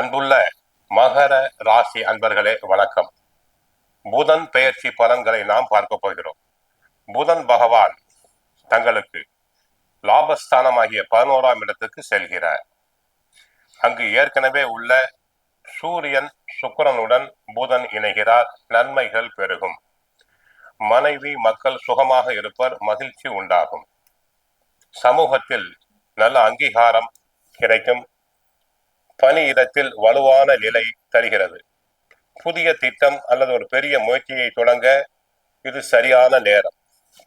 அன்புள்ள மகர ராசி அன்பர்களே வணக்கம். புதன் பெயர்ச்சி பலன்களை நாம் பார்க்க போகிறோம். புதன் பகவான் தங்களுக்கு லாபஸ்தானமாகிய பதினோராம் இடத்துக்கு செல்கிறார். அங்கு ஏற்கனவே உள்ள சூரியன் சுக்கிரனுடன் புதன் இணைகிறார். நன்மைகள் பெருகும். மனைவி மக்கள் சுகமாக இருப்பர் மகிழ்ச்சி உண்டாகும். சமூகத்தில் நல்ல அங்கீகாரம் கிடைக்கும். பணியிடத்தில் வலுவான நிலை தருகிறது. புதிய திட்டம் அல்லது ஒரு பெரிய முயற்சியை தொடங்க இது சரியான நேரம்.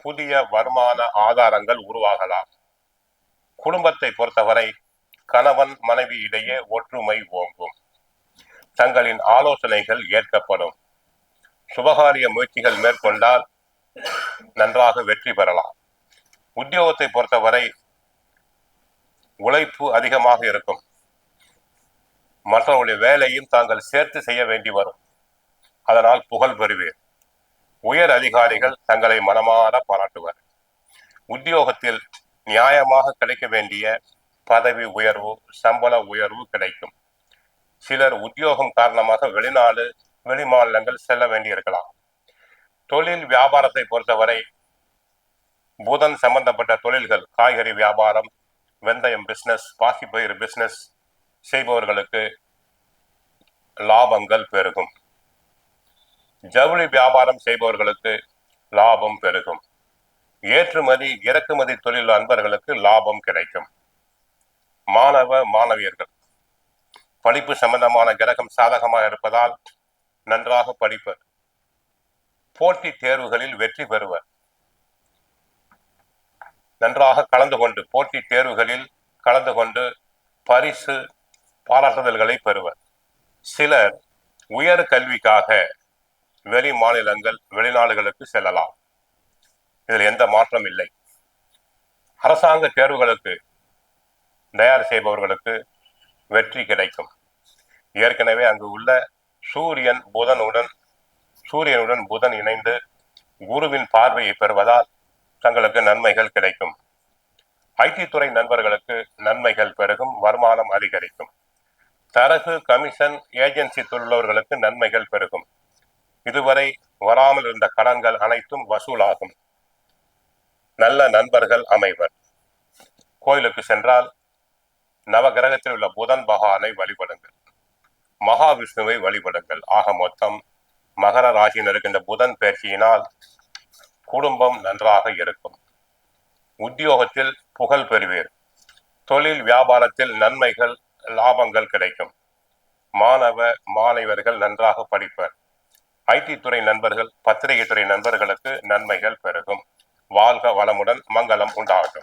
புதிய வருமான ஆதாரங்கள் உருவாகலாம். குடும்பத்தை பொறுத்தவரை கணவன் மனைவி இடையே ஒற்றுமை ஓங்கும். தங்களின் ஆலோசனைகள் ஏற்கப்படும். சுபகாரிய முயற்சிகள் மேற்கொண்டால் நன்றாக வெற்றி பெறலாம். உத்தியோகத்தை பொறுத்தவரை உழைப்பு அதிகமாக இருக்கும். மற்றவர்களுடைய வேலையும் தாங்கள் சேர்த்து செய்ய வேண்டி வரும். அதனால் புகழ் பெறுவேன் உயர் அதிகாரிகள் தங்களை மனமாற பாராட்டுவர். உத்தியோகத்தில் நியாயமாக கிடைக்க வேண்டிய பதவி உயர்வு சம்பள உயர்வு கிடைக்கும். சிலர் உத்தியோகம் காரணமாக வெளிநாடு வெளிமாநிலங்கள் செல்ல வேண்டியிருக்கலாம் தொழில் வியாபாரத்தை பொறுத்தவரை புதன் சம்பந்தப்பட்ட தொழில்கள் காய்கறி வியாபாரம் வெந்தயம் பிஸ்னஸ் பாசிப்பயிர் பிஸ்னஸ் செய்பவர்களுக்கு லாபங்கள் பெருகும். ஜவுளி வியாபாரம் செய்பவர்களுக்கு லாபம் பெருகும். ஏற்றுமதி இறக்குமதி தொழில் அன்பர்களுக்கு லாபம் கிடைக்கும். மாணவ மாணவியர்கள் படிப்பு சம்பந்தமான கிரகம் சாதகமாக இருப்பதால் நன்றாக படிப்பர். போட்டி தேர்வுகளில் வெற்றி பெறுவர். நன்றாக கலந்து கொண்டு போட்டி தேர்வுகளில் கலந்து கொண்டு பரிசு பாராட்டுதல்களை பெறுவர். சிலர் உயர் கல்விக்காக வெளி மாநிலங்கள் வெளிநாடுகளுக்கு செல்லலாம். இதில் எந்த மாற்றம் இல்லை. அரசாங்க தேர்வுகளுக்கு தயார் செய்பவர்களுக்கு வெற்றி கிடைக்கும். ஏற்கனவே அங்கு உள்ள சூரியன் புதனுடன் சூரியனுடன் புதன் இணைந்து குருவின் பார்வையை பெறுவதால் தங்களுக்கு நன்மைகள் கிடைக்கும். ஐடி துறை நண்பர்களுக்கு நன்மைகள் பெருகும் வருமானம் அதிகரிக்கும். தரகு கமிஷன் ஏஜென்சி தொழிலவர்களுக்கு நன்மைகள் பெருகும். இதுவரை வராமல் இருந்த கடன்கள் அனைத்தும் வசூலாகும். நல்ல நண்பர்கள் அமைவர். கோயிலுக்கு சென்றால் நவகிரகத்தில் உள்ள புதன் பகவானை வழிபடுங்கள். மகாவிஷ்ணுவை வழிபடுங்கள். ஆக மொத்தம் மகர ராசியினருக்கு இந்த புதன் பயிற்சியினால் குடும்பம் நன்றாக இருக்கும். உத்தியோகத்தில் புகழ் பெறுவீர். தொழில் வியாபாரத்தில் நன்மைகள் லாபங்கள் கிடைக்கும். மாணவ மாணவர்கள் நன்றாக படிப்பர். ஐடி துறை நண்பர்கள் பத்திரிகை துறை நண்பர்களுக்கு நன்மைகள் பெருகும். வாழ்க வளமுடன் மங்களம் உண்டாகட்டும்.